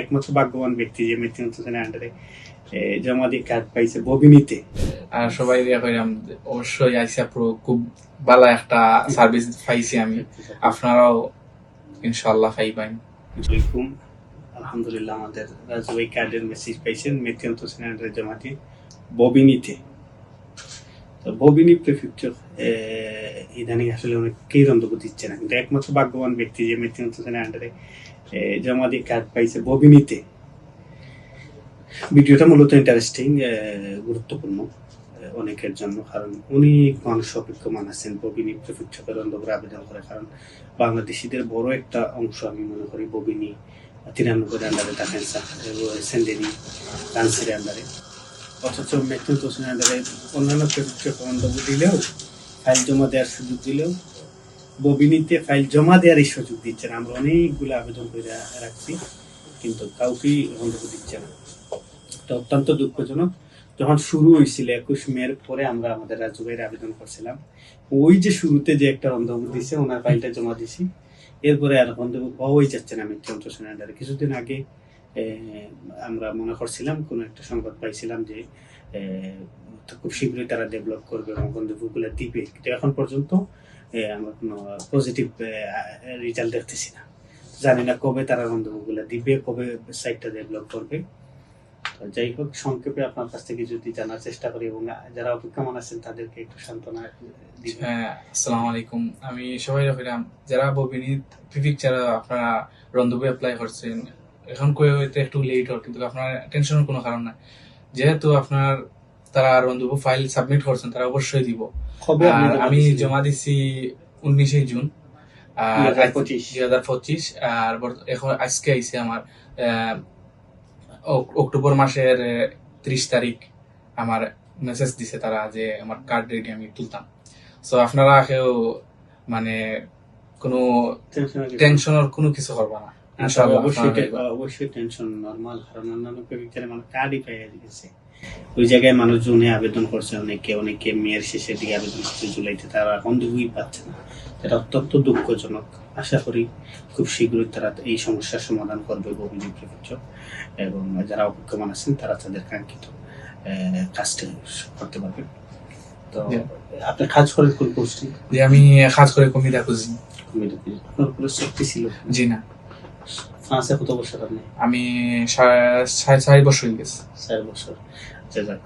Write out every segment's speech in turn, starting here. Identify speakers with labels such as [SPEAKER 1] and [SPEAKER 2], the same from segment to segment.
[SPEAKER 1] একমাত্র ভাগ্যবান ব্যক্তি যে মৃত্যু হোসেনের আন্ডারে জমা দিয়ে কার্ড পাইছে ববিনীতে।
[SPEAKER 2] আর সবাই কইরাম অবশ্যই আইসা প্রো খুব ভালো একটা সার্ভিস পাইছি আমি। আপনারাও ইনশাআল্লাহ পাইবেন।
[SPEAKER 1] আসসালামাইকুম আলহামদুলিল্লাহ আমাদের রাজুভাই কার্ডের মেসেজ পাইছেন মৃত্যু হোসেনের আন্ডারে জমা দিয়ে ববিনীতে। ববিনী প্রেফেকচার ইদানিং আসলে অনেকেই রন্ধক দিচ্ছে না। কিন্তু একমাত্র ভাগ্যবান ব্যক্তি যে মৃত্যু হোসেনের আন্ডারে জমা দিয়ে কার্ড পাইছে ববিনীতে ভিডিওটা মূলত ইন্টারেস্টিং গুরুত্বপূর্ণ অনেকের জন্য, কারণ অনেক মানুষ অপেক্ষমান আছেন ববিনী প্রেফেকচারের অন্ধকার আবেদন করে, কারণ বাংলাদেশিদের বড় একটা অংশ আমি মনে করি ববিনী তিরানব্বই আন্ডারে থাকেন সেন্ডেরি কান্সির আন্ডারে অথচ মেট্রো তোষণের আন্ডারে অন্যান্য প্রেফেকচার অন্ধব দিলেও, ফাইল জমা দেওয়ার সুযোগ দিলেও, ববিনীতে ফাইল জমা দেওয়ারই সুযোগ দিচ্ছে না। আমরা অনেকগুলো আবেদন করে রাখছি, কিন্তু কাউকেই অন্ধব দিচ্ছে না। এটা অত্যন্ত দুঃখজনক। যখন শুরু হয়েছিল, একুশ মের পরে আমরা আমাদের রাজু ভাইয়ের আবেদন করছিলাম। ওই যে শুরুতে যে একটা অন্ধবুক দিছে, ওনার ফাইলটা জমা দিছি। এরপরে আর অন্ধবুক পাওয়াই যাচ্ছে না মৃত্যু হোসেন আন্ডারে কিছুদিন আগে আমরা মনে করছিলাম কোনো একটা সংবাদ পাইছিলাম যে খুব শীঘ্রই তারা ডেভেলপ করবে এবং বন্ধুগুলো দিবে কিন্তু এখন পর্যন্ত আমরা কোনো পজিটিভ রেজাল্ট দেখতেছি না। জানি না কবে তারা বন্ধুগুলো দিবে কবে সাইটটা ডেভেলপ করবে। যাই হোক সংক্ষেপে আপনার কাছ থেকে যদি জানার চেষ্টা করি এবং যারা অপেক্ষা অপেক্ষমান আছেন তাদেরকে একটু সান্ত্বনা
[SPEAKER 2] হ্যাঁ, আসসালামু আলাইকুম। আমি সবাই যারা ববিনীত প্রিফিক যারা আপনারা রন্ধবু অ্যাপ্লাই করছেন এখন কই হইতে একটু লেট হয় কিন্তু আপনার টেনশনের কোনো কারণ নাই। যেহেতু আপনার তারা রন্ধবু ফাইল সাবমিট করছেন তারা অবশ্যই দিব। আমি জমা দিছি উনিশে জুন আর দুই হাজার পঁচিশ। আর এখন আজকে আইছে আমার অক্টোবর মাসের ত্রিশ তারিখ আমার মেসেজ দিছে তারা যে আমার কার্ড রেডি আমি তুলতাম। সো আপনারা কেউ মানে কোনো
[SPEAKER 1] টেনশনের
[SPEAKER 2] কোনো কিছু করবা না।
[SPEAKER 1] অবশ্যই
[SPEAKER 2] আপনারা
[SPEAKER 1] টে- অবশ্যই টেনশন নর্মাল কারণ অন্যান্য মানে কার্ডই পেয়ে গেছে ওই জায়গায় মানুষজনে আবেদন করছে অনেকে অনেকে মেয়ের শেষের দিকে আবেদন করছে জুলাইতে তারা এখন দুই পাচ্ছে না। এটা অত্যন্ত দুঃখজনক। আশা করি খুব শীঘ্রই তারা এই সমস্যার সমাধান করবে প্রেফেকচার এবং যারা অপেক্ষমান আছেন তারা তাদের কাঙ্ক্ষিত কাজটি করতে পারবে তো. আপনি কাজ করেন কোন পোস্টে?
[SPEAKER 2] আমি কাজ করে কমিদা খুঁজি
[SPEAKER 1] আপনার কোনো শক্তি ছিল?
[SPEAKER 2] জি না।
[SPEAKER 1] ফ্রান্সে কত বছর আপনি?
[SPEAKER 2] আমি সাড়ে- বছর গেছে।
[SPEAKER 1] চার বছর। আচ্ছা যাক।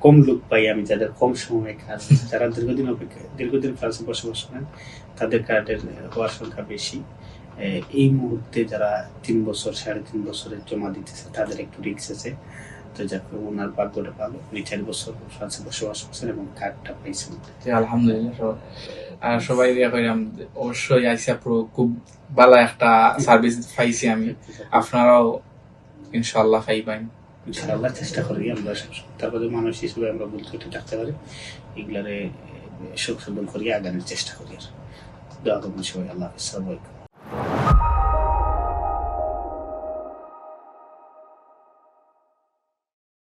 [SPEAKER 1] কম লোক পাই আমি যাদের কম সময় কাজ যারা দীর্ঘদিন অপেক্ষা দীর্ঘদিন ফ্রান্সে বসবাস করেন তাদের কার্ডের হওয়ার সংখ্যা বেশি। এই মুহূর্তে যারা তিন বছর সাড়ে তিন বছরের জমা দিতেছে তাদের একটু রিক্স আছে। তো যাক ওনার ভাগ্যটা ভালো উনি চার বছর ফ্রান্সে বসবাস করছেন এবং কার্ডটা পাইছেন।
[SPEAKER 2] আলহামদুলিল্লাহ আর সবাই ইয়া কইরাম অবশ্যই আইসা প্রো খুব ভালো একটা সার্ভিস পাইছি আমি। আপনারাও ইনশাআল্লাহ পাইবেন।
[SPEAKER 1] ইনশাআল্লাহ চেষ্টা করি আমরা তারপরে মানুষ হিসেবে আমরা ভুল ত্রুটি থাকতে পারি। এগুলারে সংশোধন করি আগানোর চেষ্টা করি আর। দোয়া করবেন সবাই আল্লাহ হাফিজ